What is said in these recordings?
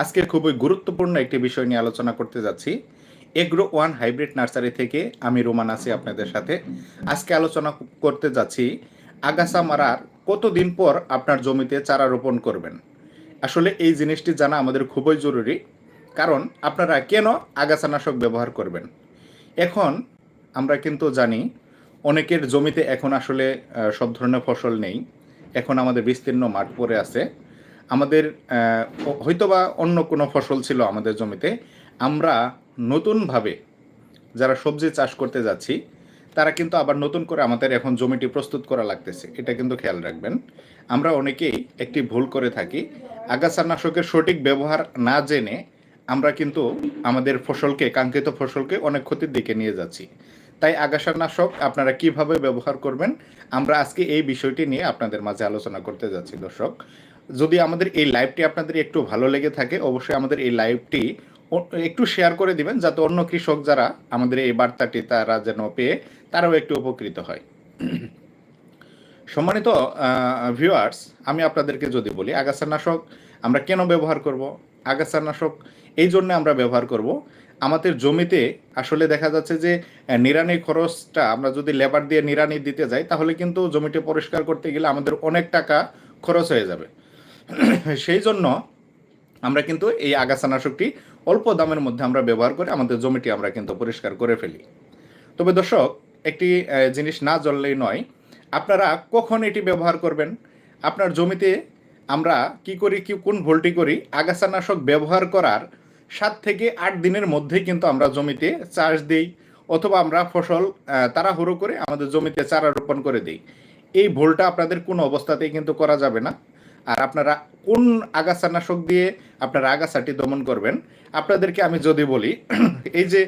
আজকে খুবই গুরুত্বপূর্ণ একটি বিষয় নিয়ে আলোচনা করতে যাচ্ছি। এগ্রো ওয়ান হাইব্রিড নার্সারি থেকে আমি রোমান আছি আপনাদের সাথে। আজকে আলোচনা করতে যাচ্ছি আগাছা মারার কতদিন পর আপনার জমিতে চারা রোপণ করবেন? আসলে এই জিনিসটি জানা আমাদের খুবই জরুরি, কারণ আপনারা কেন আগাছানাশক ব্যবহার করবেন? এখন আমরা কিন্তু জানি অনেকের জমিতে এখন আসলে সব ধরনের ফসল নেই। এখন আমাদের বিস্তীর্ণ মাঠ পড়ে আছে। আমাদের হয়তোবা অন্য কোনো ফসল ছিল আমাদের জমিতে, আমরা নতুনভাবে যারা সবজি চাষ করতে যাচ্ছি, তারা কিন্তু আবার নতুন করে আমাদের এখন জমিটি প্রস্তুত করা লাগতেছে। এটা কিন্তু খেয়াল রাখবেন। আমরা অনেকেই একটি ভুল করে থাকি। আগাছানাশকের সঠিক ব্যবহার না জেনে আমরা কিন্তু আমাদের ফসলকে, কাঙ্ক্ষিত ফসলকে অনেক ক্ষতির দিকে নিয়ে যাচ্ছি। তাই আগাছানাশক আপনারা কীভাবে ব্যবহার করবেন, আমরা আজকে এই বিষয়টি নিয়ে আপনাদের মাঝে আলোচনা করতে যাচ্ছি, দর্শক। যদি আমাদের এই লাইভটি আপনাদের একটু ভালো লেগে থাকে, অবশ্যই আমাদের এই লাইভটি একটু শেয়ার করে দিবেন, যাতে অন্য কৃষক যারা আমাদের এই বার্তাটি তারা যেন পেয়ে, তারাও একটু উপকৃত হয়। সম্মানিত ভিউয়ার্স আমি আপনাদেরকে যদি বলি, আগাছানাশক আমরা কেন ব্যবহার করব? আগাছানাশক এই জন্য আমরা ব্যবহার করব, আমাদের জমিতে আসলে দেখা যাচ্ছে যে নিড়ানি খরচটা আমরা যদি লেবার দিয়ে নিড়ানি দিতে যাই, তাহলে কিন্তু জমিটি পরিষ্কার করতে গেলে আমাদের অনেক টাকা খরচ হয়ে যাবে। সেই জন্য আমরা কিন্তু এই আগাছানাশকটি অল্প দামের মধ্যে আমরা ব্যবহার করে আমাদের জমিটি আমরা কিন্তু পরিষ্কার করে ফেলি। তবে দর্শক, একটি জিনিস না জ্বললেই নয়, আপনারা কখন এটি ব্যবহার করবেন? আপনার জমিতে আমরা কি করি, কি, কোন ভোল্টি করি? আগাছানাশক ব্যবহার করার সাত থেকে আট দিনের মধ্যে কিন্তু আমরা জমিতে চাষ দিই অথবা আমরা ফসল তাড়াহুড়ো করে আমাদের জমিতে চারা রোপণ করে দিই। এই ভুলটা আপনাদের কোনো অবস্থাতেই কিন্তু করা যাবে না। আর আপনারা কোন আগাছানাশক দিয়ে আপনারা আগাছাটি দমন করবেন, আপনাদেরকে আমি যদি বলি, এই যে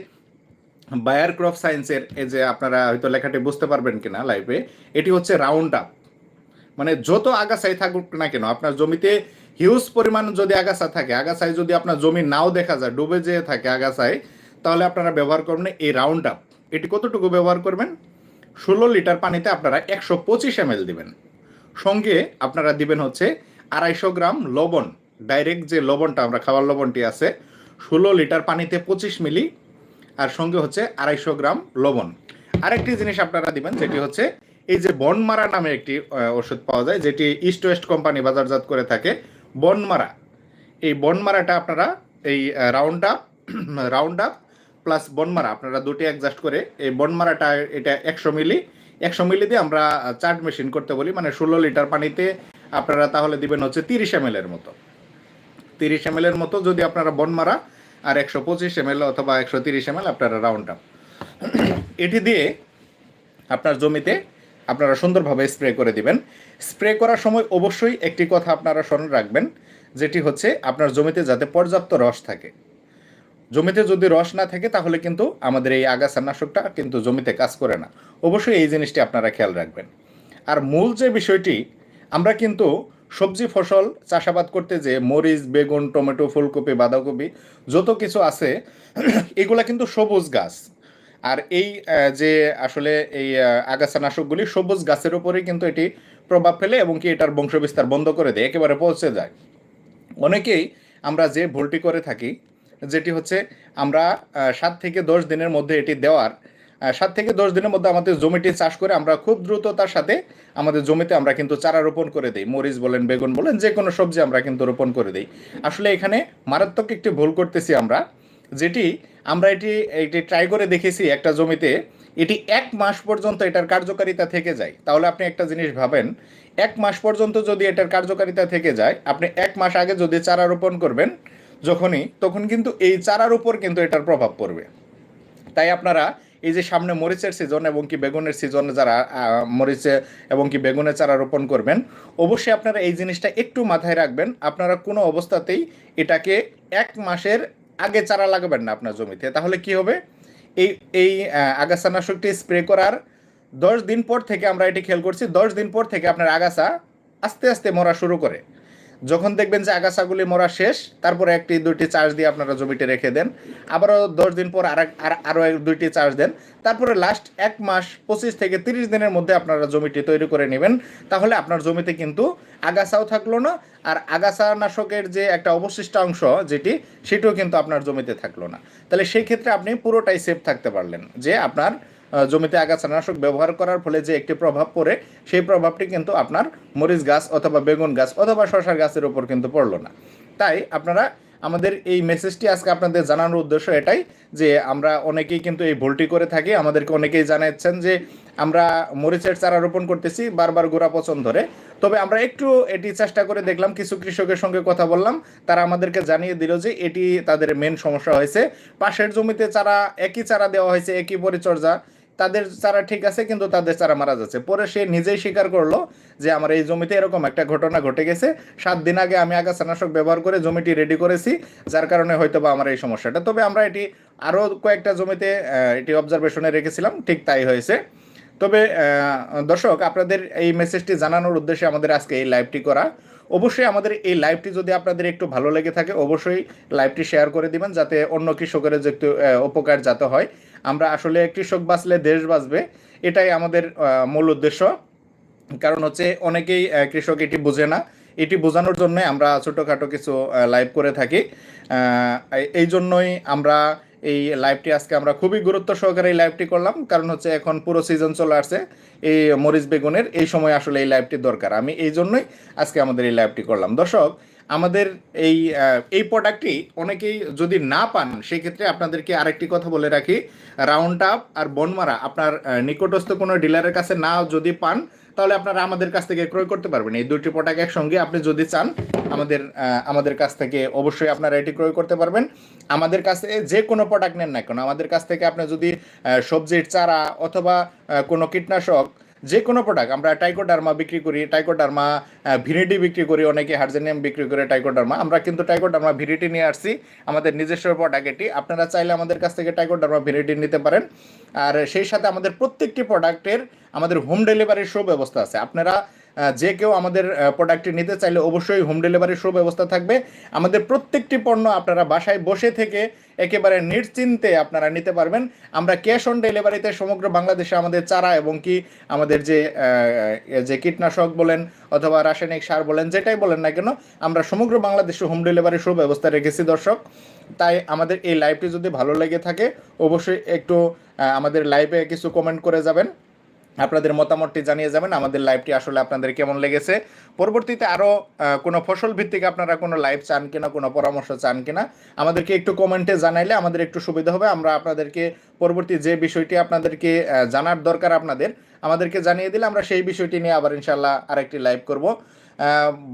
বায়ার ক্রপ সায়েন্সের এই যে আপনারা হয়তো লেখাটি বুঝতে পারবেন কিনা লাইফে এটি হচ্ছে রাউন্ড আপ মানে যত আগাছাই থাকুক না কেন, আপনার জমিতে হিউজ পরিমাণ যদি আগাছা থাকে, আগাছায় যদি আপনার জমি নাও দেখা যায়, ডুবে যেয়ে থাকে আগাছায়, তাহলে আপনারা ব্যবহার করবেন এই রাউন্ড আপ এটি কতটুকু ব্যবহার করবেন? ষোলো লিটার পানিতে আপনারা একশো পঁচিশ এম দিবেন। সঙ্গে আপনারা দিবেন হচ্ছে আড়াইশো গ্রাম লবণ। ডাইরেক্ট যে লবণটা, আমরা খাওয়ার লবণটি আছে, ষোলো লিটার পানিতে পঁচিশ মিলি, আর সঙ্গে হচ্ছে আড়াইশো গ্রাম লবণ। আরেকটি জিনিস আপনারা দিবেন, যেটি হচ্ছে এই যে বনমারা নামে একটি ওষুধ পাওয়া যায়, যেটি ইস্ট ওয়েস্ট কোম্পানি বাজারজাত করে থাকে, বনমারা। এই বনমারাটা আপনারা এই round up round up plus বনমারা, আপনারা দুটি অ্যাডজাস্ট করে এই বনমারাটা, এটা একশো মিলি একশো মিলি দিয়ে আমরা চার্ট মেশিন করতে বলি। মানে ষোলো লিটার পানিতে আপনারা তাহলে দিবেন হচ্ছে তিরিশ এম এর মতো। তিরিশ এম এর মতো যদি আপনারা বনমারা আর একশো পঁচিশ এম অথবা একশো তিরিশ এম আপনারা রাউন্ড আপ এটি দিয়ে আপনার জমিতে আপনারা সুন্দরভাবে স্প্রে করে দিবেন। স্প্রে করার সময় অবশ্যই একটি কথা আপনারা স্মরণ রাখবেন, যেটি হচ্ছে আপনার জমিতে যাতে পর্যাপ্ত রস থাকে। জমিতে যদি রস না থাকে, তাহলে কিন্তু আমাদের এই আগাছানাশকটা কিন্তু জমিতে কাজ করে না। অবশ্যই এই জিনিসটি আপনারা খেয়াল রাখবেন। আর মূল যে বিষয়টি, আমরা কিন্তু সবজি ফসল চাষাবাদ করতে যে মরিচ, বেগুন, টমেটো, ফুলকপি, বাঁধাকপি, যত কিছু আছে, এগুলা কিন্তু সবুজ গাছ। আর এই যে আসলে এই আগাছানাশকগুলি সবুজ গাছের উপরেই কিন্তু এটি প্রভাব ফেলে এবং কি এটার বংশবিস্তার বন্ধ করে দেয়, একেবারে পৌঁছে যায়। অনেকেই আমরা যে ভুলটি করে থাকি যেটি হচ্ছে আমরা সাত থেকে দশ দিনের মধ্যে এটি দেওয়ার সাত থেকে দশ দিনের মধ্যে আমাদের জমিটি চাষ করে আমরা খুব দ্রুততার সাথে আমাদের জমিতে আমরা কিন্তু চারা রোপণ করে দিই। মরিচ বলেন, বেগুন বলেন যে কোনো সবজি আমরা কিন্তু রোপণ করে দিই। আসলে এখানে মারাত্মক একটি ভুল করতেছি আমরা, যেটি আমরা এটি এটি ট্রাই করে দেখেছি একটা জমিতে, এটি এক মাস পর্যন্ত এটার কার্যকারিতা থেকে যায়। তাহলে আপনি একটা জিনিস ভাবেন, এক মাস পর্যন্ত যদি এটার কার্যকারিতা থেকে যায়, আপনি এক মাস আগে যদি চারা রোপণ করবেন যখনই, তখন কিন্তু এই চারার উপর কিন্তু এটার প্রভাব পড়বে। তাই আপনারা এই যে সামনে মরিচের সিজন এবং কি বেগুনের সিজনে যারা মরিচে এবং কি বেগুনের চারা রোপণ করবেন, অবশ্যই আপনারা এই জিনিসটা একটু মাথায় রাখবেন। আপনারা কোনো অবস্থাতেই এটাকে এক মাসের আগে চারা লাগাবেন না আপনার জমিতে। তাহলে কি হবে? এই এই আগাছানাশকটি স্প্রে করার দশ দিন পর থেকে আমরা এটি খেয়াল করছি, দশ দিন পর থেকে আপনার আগাছা আস্তে আস্তে মরা শুরু করে। যখন দেখবেন যে আগাছাগুলি মরা শেষ, তারপরে একটি, দুইটি চার্জ দিয়ে আপনারা জমিতে রেখে দেন। আবারও দশ দিন পর আর, আরও দুইটি চার্জ দেন। তারপরে লাস্ট এক মাস, পঁচিশ থেকে তিরিশ দিনের মধ্যে আপনারা জমিটি তৈরি করে নেবেন। তাহলে আপনার জমিতে কিন্তু আগাছাও থাকল না, আর আগাছা নাশকের যে একটা অবশিষ্ট অংশ যেটি, সেটিও কিন্তু আপনার জমিতে থাকল না। তাহলে সেই ক্ষেত্রে আপনি পুরোটাই সেফ থাকতে পারলেন যে আপনার জমিতে আগাছানাশক ব্যবহার করার ফলে যে একটি প্রভাব পড়ে, সেই প্রভাবটি কিন্তু আপনার মরিচ গাছ অথবা বেগুন গাছ অথবা শশার গাছের উপর কিন্তু পড়ল না। তাই আপনারা আমাদের এই মেসেজটি আজকে আপনাদের জানানোর উদ্দেশ্য এটাই যে আমরা অনেকেই কিন্তু এই ভুলটি করে থাকি। আমাদেরকে অনেকেই জানাচ্ছেন যে আমরা মরিচের চারা রোপণ করতেছি, বারবার গোড়া পচন ধরে। তবে আমরা একটু এটি চেষ্টা করে দেখলাম, কিছু কৃষকের সঙ্গে কথা বললাম। তারা আমাদেরকে জানিয়ে দিল যে এটি তাদের মেন সমস্যা হয়েছে। পাশের জমিতে চারা, একই চারা দেওয়া হয়েছে, একই পরিচর্যা। তাদের চারা ঠিক আছে, কিন্তু তাদের চারা মারা যাচ্ছে। পরে সে নিজেই স্বীকার করল যে আমার এই জমিতে এরকম একটা ঘটনা ঘটে গেছে। সাত দিন আগে আমি আগাছানাশক ব্যবহার করে জমিটি রেডি করেছি, যার কারণে হয়তো বা আমার এই সমস্যাটা। তবে আমরা এটি আরও কয়েকটা জমিতে এটি অবজারভেশনে রেখেছিলাম, ঠিক তাই হয়েছে। তবে দর্শক, আপনাদের এই মেসেজটি জানানোর উদ্দেশ্যে আমাদের আজকে এই লাইভটি করা। অবশ্যই আমাদের এই লাইভটি যদি আপনাদের একটু ভালো লেগে থাকে, অবশ্যই লাইভটি শেয়ার করে দিবেন, যাতে অন্য কৃষকের যে একটু উপকার যাতে হয়। আমরা আসলে কৃষক বাঁচলে দেশ বাঁচবে, এটাই আমাদের মূল উদ্দেশ্য। কারণ হচ্ছে অনেকেই কৃষক এটি বোঝে না। এটি বোঝানোর জন্য আমরা ছোটোখাটো কিছু লাইভ করে থাকি। এই- জন্যই আমরা এই লাইভটি আজকে আমরা খুবই গুরুত্ব সহকারে এই লাইভটি করলাম। কারণ হচ্ছে এখন পুরো সিজন চলে আসছে এই মরিচ বেগুনের। এই সময় আসলে এই লাইভটি দরকার। আমি এই জন্যই আজকে আমাদের এই লাইভটি করলাম। দর্শক আমাদের এই এই প্রোডাক্টটি অনেকেই যদি না পান, সেক্ষেত্রে আপনাদেরকে আরেকটি কথা বলে রাখি। রাউন্ড আপ আর বনমারা আপনার নিকটস্থ কোনো ডিলারের কাছে না যদি পান, তাহলে আপনারা আমাদের কাছ থেকে ক্রয় করতে পারবেন। এই দুটি প্রোডাক্ট একসঙ্গে আপনি যদি চান, আমাদের আমাদের কাছ থেকে অবশ্যই আপনারা এটি ক্রয় করতে পারবেন। আমাদের কাছে যে কোনো প্রোডাক্ট নেন না কেন, আমাদের কাছ থেকে আপনি যদি সবজির চারা অথবা কোনো কীটনাশক যে কোনো প্রোডাক্ট আমরা টাইকোডার্মা বিক্রি করি টাইকোডার্মা ভিনিটি বিক্রি করি, অনেকে হার্জেনিয়াম বিক্রি করে টাইকোডার্মা আমরা কিন্তু টাইকোডার্মা ভিনিটি নিয়ে আসছি, আমাদের নিজস্ব প্রোডাক্ট এটি। আপনারা চাইলে আমাদের কাছ থেকে টাইকোডার্মা ভিনিটি নিতে পারেন। আর সেই সাথে আমাদের প্রত্যেকটি প্রোডাক্টের আমাদের হোম ডেলিভারির সুব্যবস্থা আছে। আপনারা যে কেউ আমাদের প্রোডাক্টটি নিতে চাইলে অবশ্যই হোম ডেলিভারির সুব্যবস্থা থাকবে। আমাদের প্রত্যেকটি পণ্য আপনারা বাসায় বসে থেকে একেবারে নিশ্চিন্তে আপনারা নিতে পারবেন। আমরা ক্যাশ অন ডেলিভারিতে সমগ্র বাংলাদেশে আমাদের চারা এবং কি আমাদের যে যে কীটনাশক বলেন অথবা রাসায়নিক সার বলেন, যেটাই বলেন না কেন, আমরা সমগ্র বাংলাদেশে হোম ডেলিভারির সুব্যবস্থা রেখেছি দর্শক। তাই আমাদের এই লাইভটি যদি ভালো লেগে থাকে, অবশ্যই একটু আমাদের লাইভে কিছু কমেন্ট করে যাবেন। আপনাদের মতামতটি জানিয়ে যাবেন। আমাদের লাইভটি আসলে আপনাদের কেমন লেগেছে? পরবর্তীতে আরও কোনো ফসল ভিত্তিক আপনারা কোনো লাইভ চান কিনা, কোনো পরামর্শ চান কিনা, আমাদেরকে একটু কমেন্টে জানাইলে আমাদের একটু সুবিধা হবে। আমরা আপনাদেরকে পরবর্তী যে বিষয়টি আপনাদেরকে জানার দরকার আপনাদের, আমাদেরকে জানিয়ে দিলে আমরা সেই বিষয়টি নিয়ে আবার ইনশাল্লাহ আরেকটি লাইভ করব।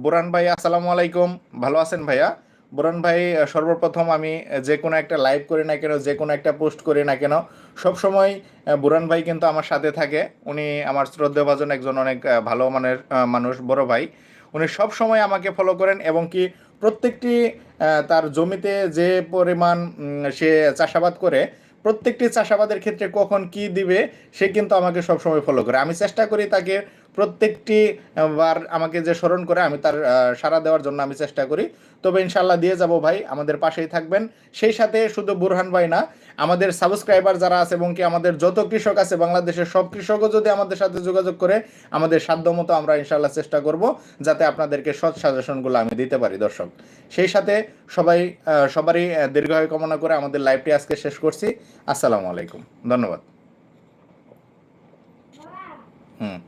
বুরান ভাই, আসসালামু আলাইকুম। ভালো আছেন ভাইয়া? বুরান ভাই, সর্বপ্রথম আমি যে কোনো একটা লাইভ করি না কেন, যে কোনো একটা পোস্ট করি না কেন সবসময় বুরান ভাই কিন্তু আমার সাথে থাকে। উনি আমার শ্রদ্ধেভাজন একজন অনেক ভালো মানের মানুষ, বড় ভাই। উনি সব সময় আমাকে ফলো করেন এবং কি প্রত্যেকটি তার জমিতে যে পরিমাণ সে চাষাবাদ করে, প্রত্যেকটি চাষাবাদের ক্ষেত্রে কখন কি দিবে, সে কিন্তু আমাকে সবসময় ফলো করে। আমি চেষ্টা করি তাকে প্রত্যেকটি বার আমাকে যে স্মরণ করে আমি তার সাড়া দেওয়ার জন্য আমি চেষ্টা করি। তবে ইনশাল্লাহ দিয়ে যাব ভাই, আমাদের পাশেই থাকবেন। সেই সাথে শুধু বুরহান ভাই না, আমাদের সাবস্ক্রাইবার যারা আছে এবং কি আমাদের যত কৃষক আছে, বাংলাদেশের সব কৃষকও যদি আমাদের সাথে যোগাযোগ করে, আমাদের সাধ্যমতো আমরা ইনশাল্লাহ চেষ্টা করব যাতে আপনাদেরকে সৎ সাজেশনগুলো আমি দিতে পারি, দর্শক। সেই সাথে সবাই সবারই দীর্ঘায়ু কামনা করে আমাদের লাইভটি আজকে শেষ করছি। আসসালামু আলাইকুম। ধন্যবাদ। হুম।